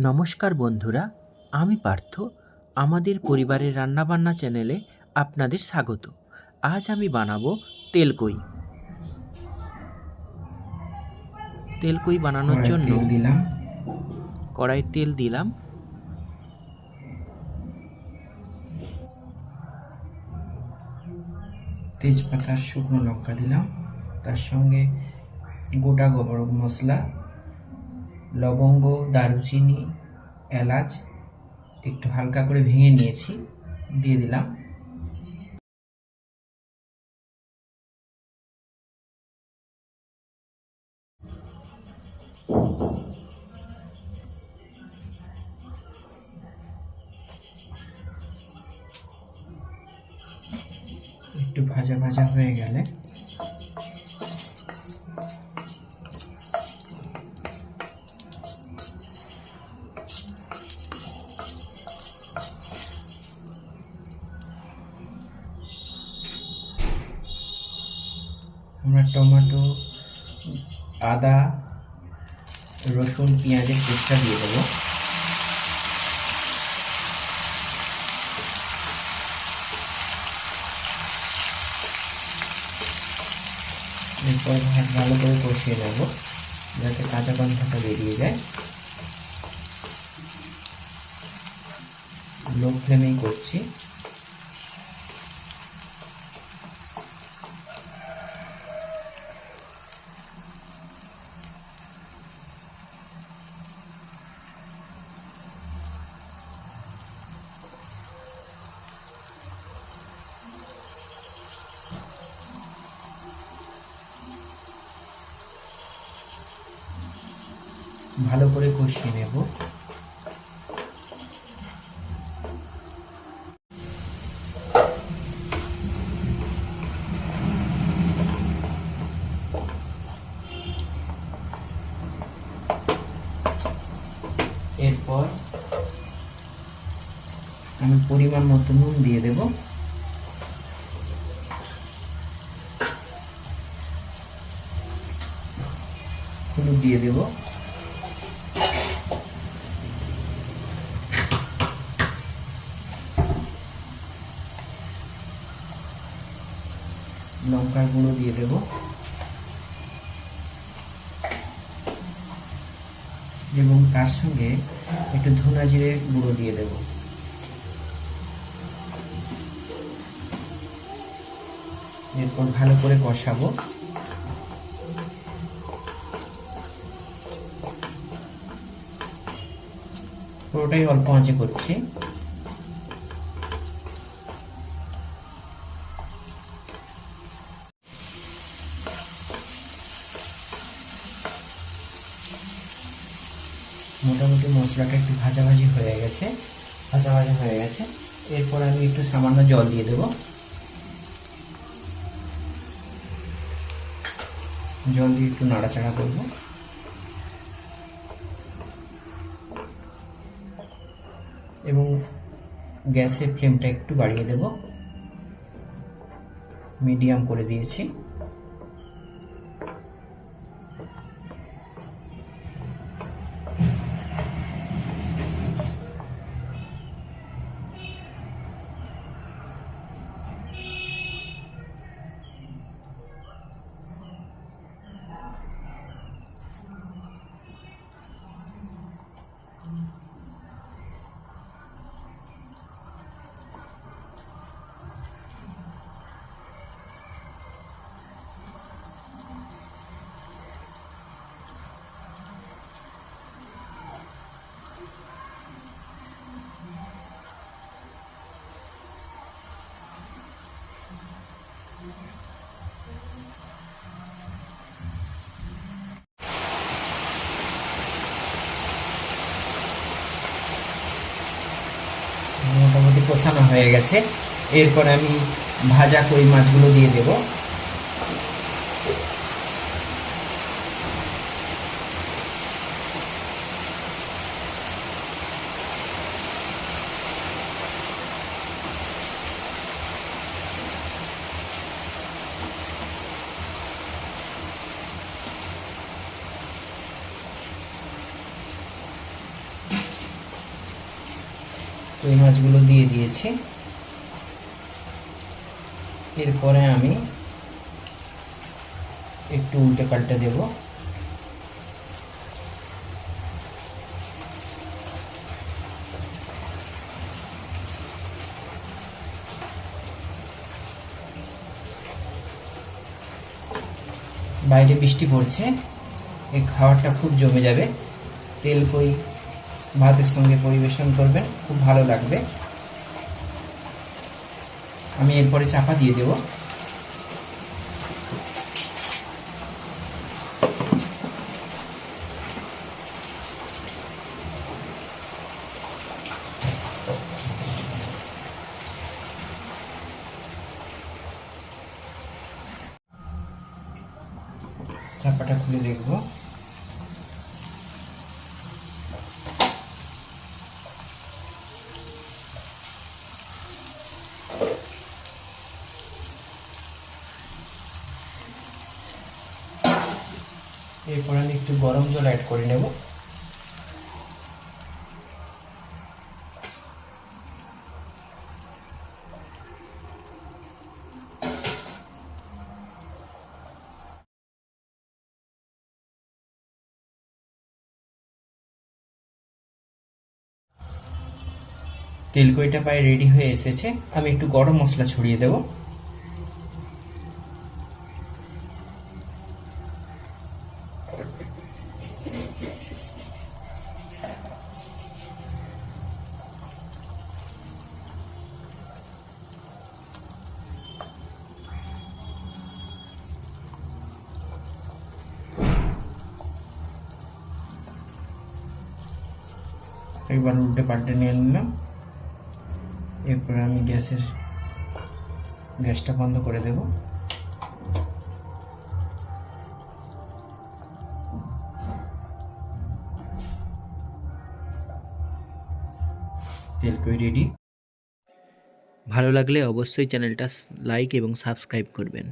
নমস্কার বন্ধুরা আমি পার্থ। আমাদের পরিবারের রান্নাবান্না চ্যানেলে আপনাদের স্বাগত। আজ আমি বানাবো তেলকই। তেলকই বানানোর জন্য দিলাম। কড়াই তেল দিলাম। তেজপাতা শুকনো লঙ্কা দিলাম। তার সঙ্গে গোটা গরম মশলা লবঙ্গ, দারুচিনি, এলাচ একটু হালকা করে ভেঙে নিয়েছি, দিয়ে দিলাম। একটু ভাজা ভাজা হয়ে গেলে আমরা টমেটো, আদা, রসুন, পেঁয়াজের পেস্টটা দিয়ে দেবো। এরপর ভাত ভালো করে কষিয়ে নেব, যাতে কাঁচা গন্ধটা বেরিয়ে যায়। লো ফ্লেমেই করছি। ভালো করে কষিয়ে নেব। এরপর আমি পরিমাণ মতো নুন দিয়ে দেব। হলুদ দিয়ে দেবো। লঙ্কার গুঁড়ো দিয়ে দেব। এবং তার সঙ্গে একটু ধনা জিরে গুঁড়ো দিয়ে দেব। এরপর ভালো করে কষাবো। পুরোটাই অল্প আঁচে করছি। মোটামুটি মশলাটা একটু ভাজাভাজি হয়ে গেছে ভাজা ভাজা হয়ে গেছে। এরপর আমি একটু সামান্য জল দিয়ে দেব। জল দিয়ে একটু নাড়াচাড়া করব। এবং গ্যাসের ফ্লেমটা একটু বাড়িয়ে দেব। মিডিয়াম করে দিয়েছি। কষানো হয়ে গেছে। এরপর আমি ভাজা কই মাছগুলো দিয়ে দেব। ওই মাছগুলো দিয়ে দিয়েছি। এরপরে আমি একটু উল্টে পাল্টে দেব। বাইরে বৃষ্টি পড়ছে, এই খাবারটা খুব জমে যাবে। তেল কই ভাতের সঙ্গে পরিবেশন করবেন, খুব ভালো লাগবে। আমি এরপরে চাপা দিয়ে দেব। চাপাটা খুলে দেখব। এরপর আমি একটু গরম জল অ্যাড করে নেব। তেলকইটা প্রায় রেডি হয়ে এসেছে। আমি একটু গরম মশলা ছড়িয়ে দেবো। একবার উল্টে পাল্টে নিয়ে নিলাম। এরপরে আমি গ্যাসের গ্যাসটা বন্ধ করে দেব। তেল কই রেডি ভালো লাগলে অবশ্যই চ্যানেলটা লাইক এবং সাবস্ক্রাইব করবেন।